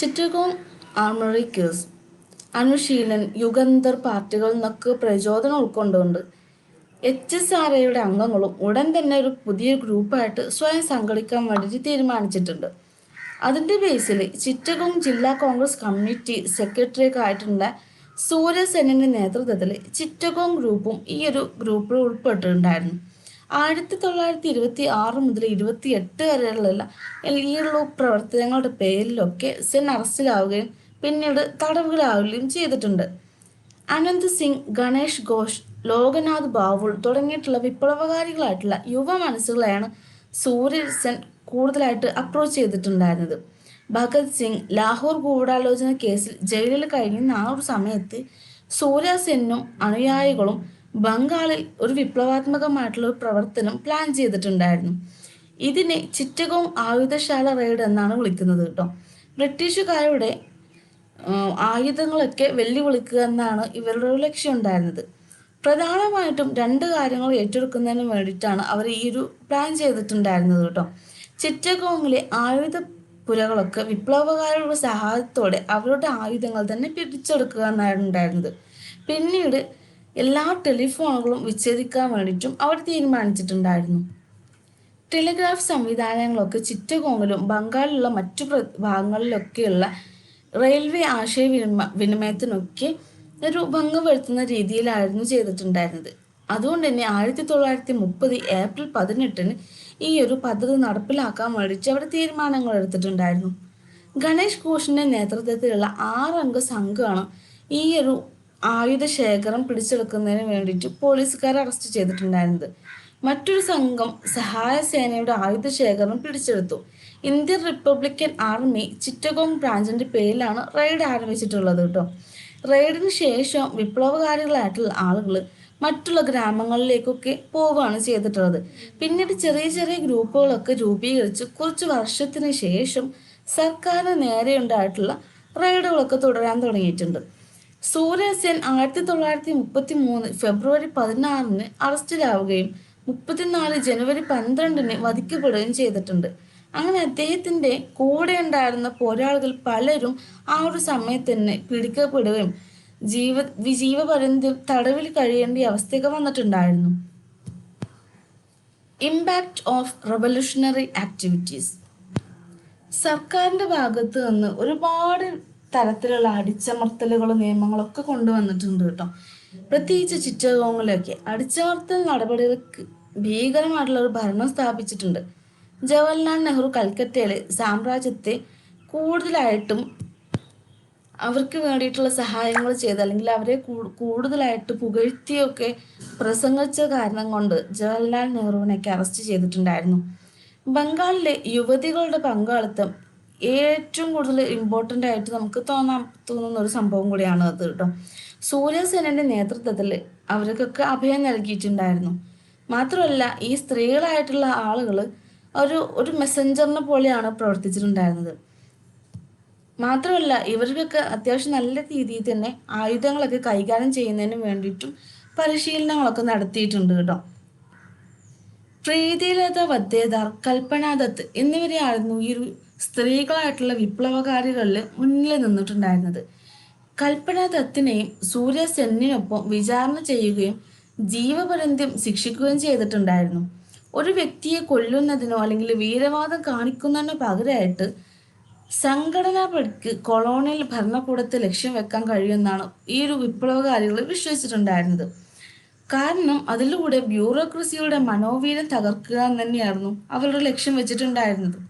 Chittagong armoury case. Anushilan Jugantar പാർട്ടികളിൽ നിന്നൊക്കെ പ്രചോദനം ഉൾക്കൊണ്ടുകൊണ്ട് എച്ച് എസ് ആർ എയുടെ അംഗങ്ങളും ഉടൻ തന്നെ ഒരു പുതിയ ഗ്രൂപ്പായിട്ട് സ്വയം സംഘടിക്കാൻ വേണ്ടിയിട്ട് തീരുമാനിച്ചിട്ടുണ്ട്. അതിന്റെ ബേസിൽ ചിറ്റഗോങ് ജില്ലാ കോൺഗ്രസ് കമ്മിറ്റി സെക്രട്ടറിയൊക്കെ ആയിട്ടുള്ള സൂര്യസെന്നിന്റെ നേതൃത്വത്തിൽ ചിറ്റഗോങ് ഗ്രൂപ്പും ഈ ഒരു ഗ്രൂപ്പിൽ ഉൾപ്പെട്ടിട്ടുണ്ടായിരുന്നു. ആയിരത്തി തൊള്ളായിരത്തി ഇരുപത്തി ആറ് മുതൽ ഇരുപത്തി എട്ട് വരെയുള്ള ഈ ഉള്ള പ്രവർത്തനങ്ങളുടെ പേരിലൊക്കെ സെൻ അറസ്റ്റിലാവുകയും പിന്നീട് തടവുകളാവുകയും ചെയ്തിട്ടുണ്ട്. അനന്ത് സിംഗ് ഗണേഷ് ഘോഷ് ലോകനാഥ് ബാവുൾ തുടങ്ങിയിട്ടുള്ള വിപ്ലവകാരികളായിട്ടുള്ള യുവ മനസ്സുകളെയാണ് സൂര്യ സെൻ കൂടുതലായിട്ട് അപ്രോച്ച് ചെയ്തിട്ടുണ്ടായിരുന്നത്. ഭഗത് സിംഗ് ലാഹോർ ഗൂഢാലോചന കേസിൽ ജയിലിൽ കഴിഞ്ഞ ആ ഒരു സമയത്ത് സൂര്യ സെന്നും അനുയായികളും ബംഗാളിൽ ഒരു വിപ്ലവാത്മകമായിട്ടുള്ള ഒരു പ്രവർത്തനം പ്ലാൻ ചെയ്തിട്ടുണ്ടായിരുന്നു. ഇതിനെ ചിറ്റകോം ആയുധശാല റെയ്ഡ് എന്നാണ് വിളിക്കുന്നത് കേട്ടോ. ബ്രിട്ടീഷുകാരുടെ ആയുധങ്ങളൊക്കെ വെല്ലുവിളിക്കുക എന്നാണ് ഇവരുടെ ലക്ഷ്യം ഉണ്ടായിരുന്നത്. പ്രധാനമായിട്ടും രണ്ട് കാര്യങ്ങൾ ഏറ്റെടുക്കുന്നതിന് വേണ്ടിയിട്ടാണ് അവർ ഈ ഒരു പ്ലാൻ ചെയ്തിട്ടുണ്ടായിരുന്നത് കേട്ടോ. ചിറ്റഗോങ്ങിലെ ആയുധ പുരകളൊക്കെ വിപ്ലവകാരുടെ സഹായത്തോടെ അവരുടെ ആയുധങ്ങൾ തന്നെ പിടിച്ചെടുക്കുക എന്നായിരുന്നു ഉണ്ടായിരുന്നത്. പിന്നീട് എല്ലാ ടെലിഫോണുകളും വിച്ഛേദിക്കാൻ വേണ്ടിയിട്ടും അവർ തീരുമാനിച്ചിട്ടുണ്ടായിരുന്നു. ടെലിഗ്രാഫ് സംവിധാനങ്ങളൊക്കെ ചിറ്റഗോങ്ങിലും ബംഗാളിലുള്ള മറ്റു ഭാഗങ്ങളിലൊക്കെയുള്ള റെയിൽവേ ആശയവിനിമ വിനിമയത്തിനൊക്കെ ഒരു ഭംഗം വരുത്തുന്ന രീതിയിലായിരുന്നു ചെയ്തിട്ടുണ്ടായിരുന്നത്. അതുകൊണ്ട് തന്നെ ആയിരത്തി തൊള്ളായിരത്തി മുപ്പത് ഏപ്രിൽ പതിനെട്ടിന് ഈ ഒരു പദ്ധതി നടപ്പിലാക്കാൻ വേണ്ടിയിട്ട് അവർ തീരുമാനങ്ങൾ എടുത്തിട്ടുണ്ടായിരുന്നു. ഗണേഷ് ഘോഷിന്റെ നേതൃത്വത്തിലുള്ള ആറംഗ സംഘമാണ് ഈ ഒരു ആയുധ ശേഖരം പിടിച്ചെടുക്കുന്നതിന് വേണ്ടിയിട്ട് പോലീസുകാരെ അറസ്റ്റ് ചെയ്തിട്ടുണ്ടായിരുന്നത്. മറ്റൊരു സംഘം സഹായ സേനയുടെ ആയുധ ശേഖരം പിടിച്ചെടുത്തു. ഇന്ത്യൻ റിപ്പബ്ലിക്കൻ ആർമി ചിറ്റഗോങ് ബ്രാഞ്ചിന്റെ പേരിലാണ് റെയ്ഡ് ആരംഭിച്ചിട്ടുള്ളത് കേട്ടോ. റെയ്ഡിന് ശേഷം വിപ്ലവകാരികളായിട്ടുള്ള ആളുകൾ മറ്റുള്ള ഗ്രാമങ്ങളിലേക്കൊക്കെ പോവുകയാണ് ചെയ്തിട്ടുള്ളത്. പിന്നീട് ചെറിയ ചെറിയ ഗ്രൂപ്പുകളൊക്കെ രൂപീകരിച്ച് കുറച്ച് വർഷത്തിന് ശേഷം സർക്കാരിന് നേരെയുണ്ടായിട്ടുള്ള റെയ്ഡുകളൊക്കെ തുടരാൻ തുടങ്ങിയിട്ടുണ്ട്. സൂര്യസെൻ ആയിരത്തി തൊള്ളായിരത്തി മുപ്പത്തി മൂന്ന് ഫെബ്രുവരി പതിനാറിന് അറസ്റ്റിലാവുകയും മുപ്പത്തിനാല് ജനുവരി പന്ത്രണ്ടിന് വധിക്കപ്പെടുകയും ചെയ്തിട്ടുണ്ട്. അങ്ങനെ അദ്ദേഹത്തിന്റെ കൂടെ ഉണ്ടായിരുന്ന പോരാളികൾ പലരും ആ ഒരു സമയത്ത് തന്നെ പിടിക്കപ്പെടുകയും ജീവ ജീവപര്യന്തം തടവിൽ കഴിയേണ്ട അവസ്ഥയൊക്കെ വന്നിട്ടുണ്ടായിരുന്നു. ഇമ്പാക്റ്റ് ഓഫ് റെവല്യൂഷണറി ആക്ടിവിറ്റീസ് സർക്കാരിന്റെ ഭാഗത്ത് നിന്ന് ഒരുപാട് തരത്തിലുള്ള അടിച്ചമർത്തലുകളും നിയമങ്ങളൊക്കെ കൊണ്ടുവന്നിട്ടുണ്ട് കേട്ടോ. പ്രത്യേകിച്ച് ചിറ്റകോങ്ങളിലൊക്കെ അടിച്ചമർത്തൽ നടപടികൾക്ക് ഭീകരമായിട്ടുള്ള ഒരു ഭരണം സ്ഥാപിച്ചിട്ടുണ്ട്. ജവഹർലാൽ നെഹ്റു കൽക്കത്തയിലെ സാമ്രാജ്യത്തെ കൂടുതലായിട്ടും അവർക്ക് വേണ്ടിയിട്ടുള്ള സഹായങ്ങൾ ചെയ്ത് അല്ലെങ്കിൽ അവരെ കൂടുതലായിട്ട് പുകഴ്ത്തിയൊക്കെ പ്രസംഗിച്ച കാരണം കൊണ്ട് ജവഹർലാൽ നെഹ്റുവിനൊക്കെ അറസ്റ്റ് ചെയ്തിട്ടുണ്ടായിരുന്നു. ബംഗാളിലെ യുവതികളുടെ പങ്കാളിത്തം ഏറ്റവും കൂടുതൽ ഇമ്പോർട്ടന്റ് ആയിട്ട് നമുക്ക് തോന്നാൻ തോന്നുന്ന ഒരു സംഭവം കൂടിയാണ് അത് കേട്ടോ. സൂര്യസേനന്റെ നേതൃത്വത്തിൽ അവർക്കൊക്കെ അഭയം നൽകിയിട്ടുണ്ടായിരുന്നു. മാത്രമല്ല ഈ സ്ത്രീകളായിട്ടുള്ള ആളുകൾ ഒരു ഒരു മെസ്സഞ്ചറിനെ പോലെയാണ് പ്രവർത്തിച്ചിട്ടുണ്ടായിരുന്നത്. മാത്രമല്ല ഇവർക്കൊക്കെ അത്യാവശ്യം നല്ല രീതിയിൽ തന്നെ ആയുധങ്ങളൊക്കെ കൈകാര്യം ചെയ്യുന്നതിന് വേണ്ടിയിട്ടും പരിശീലനങ്ങളൊക്കെ നടത്തിയിട്ടുണ്ട് കേട്ടോ. പ്രീതിലത വദ്ദേദാർ കൽപ്പനാദത്ത് എന്നിവരെയായിരുന്നു ഈ ഒരു സ്ത്രീകളായിട്ടുള്ള വിപ്ലവകാരികളിൽ മുന്നിൽ നിന്നിട്ടുണ്ടായിരുന്നത്. കൽപ്പന ദത്തിനെയും സൂര്യ സെന്നിനൊപ്പം വിചാരണ ചെയ്യുകയും ജീവപര്യന്തം ശിക്ഷിക്കുകയും ചെയ്തിട്ടുണ്ടായിരുന്നു. ഒരു വ്യക്തിയെ കൊല്ലുന്നതിനോ അല്ലെങ്കിൽ വീരവാദം കാണിക്കുന്നതിനോ പകരമായിട്ട് സംഘടനാപടിക്ക് കൊളോണിയൽ ഭരണകൂടത്തെ ലക്ഷ്യം വെക്കാൻ കഴിയുമെന്നാണ് ഈ ഒരു വിപ്ലവകാരികൾ വിശ്വസിച്ചിട്ടുണ്ടായിരുന്നത്. കാരണം അതിലൂടെ ബ്യൂറോക്രസിയുടെ മനോവീര്യം തകർക്കുക തന്നെയായിരുന്നു അവരുടെ ലക്ഷ്യം വെച്ചിട്ടുണ്ടായിരുന്നത്.